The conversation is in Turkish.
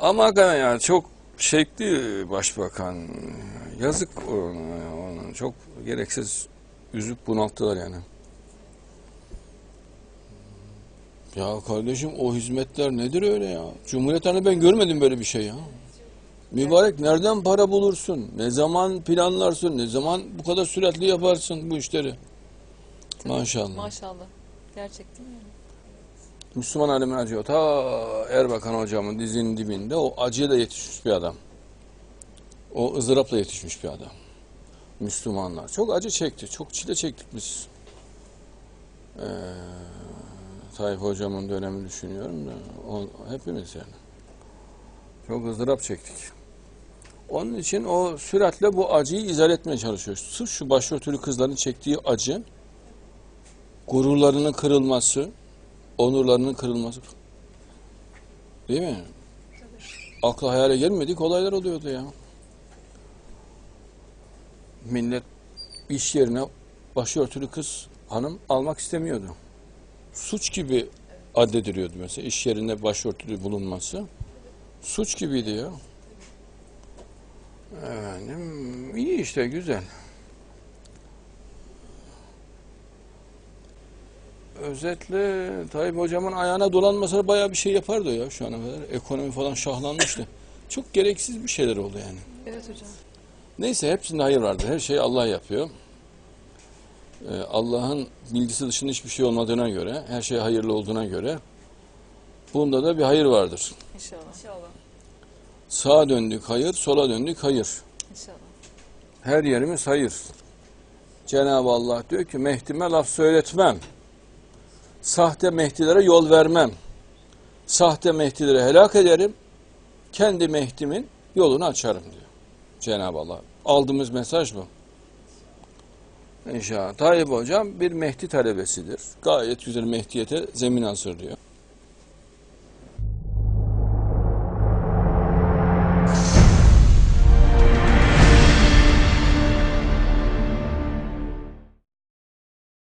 Ama hakikaten yani çok şekli başbakan. Yazık ona, ona. Çok gereksiz üzüp bunalttılar yani. Ya kardeşim o hizmetler nedir öyle ya? Cumhuriyet hani ben görmedim böyle bir şey ya. Mübarek nereden para bulursun? Ne zaman planlarsın? Ne zaman bu kadar süratli yaparsın bu işleri? Tabii, Maşallah. Maşallah. Gerçekten öyle. Müslüman alemin acıyor. Ta Erbakan hocamın dizinin dibinde o acıya da yetişmiş bir adam. O ızdırapla yetişmiş bir adam. Müslümanlar. Çok acı çekti. Çok çile çektik biz. Ee, Tayyip hocamın dönemini düşünüyorum da o, hepimiz yani. Çok ızdırap çektik. Onun için o süratle bu acıyı izah etmeye çalışıyor. Sırf şu başörtülü kızların çektiği acı, gururlarının kırılması, onurlarının kırılması. Değil mi? Akla hayale gelmedik olaylar oluyordu ya. Millet iş yerine başörtülü kız hanım almak istemiyordu. Suç gibi addediliyordu mesela iş yerinde başörtülü bulunması. Suç gibiydi ya. Efendim iyi işte güzel. Özetle Tayyip hocamın ayağına dolanmasa bayağı bir şey yapardı ya şu ana kadar. Ekonomi falan şahlanmıştı. Çok gereksiz bir şeyler oldu yani. Evet hocam. Neyse hepsinde hayır vardır. Her şeyi Allah yapıyor. Ee, Allah'ın bilgisi dışında hiçbir şey olmadığına göre, her şey hayırlı olduğuna göre bunda da bir hayır vardır. İnşallah. İnşallah. Sağa döndük hayır, sola döndük hayır. İnşallah. Her yerimiz hayır. Cenab-ı Allah diyor ki Mehdi'me laf söyletmem. Sahte Mehdilere yol vermem. Sahte Mehdilere helak ederim. Kendi Mehdi'min yolunu açarım diyor. Cenab-ı Allah. Aldığımız mesaj bu. İnşallah. Tayyip Hocam bir Mehdi talebesidir. Gayet güzel Mehdiyete zemin hazırlıyor.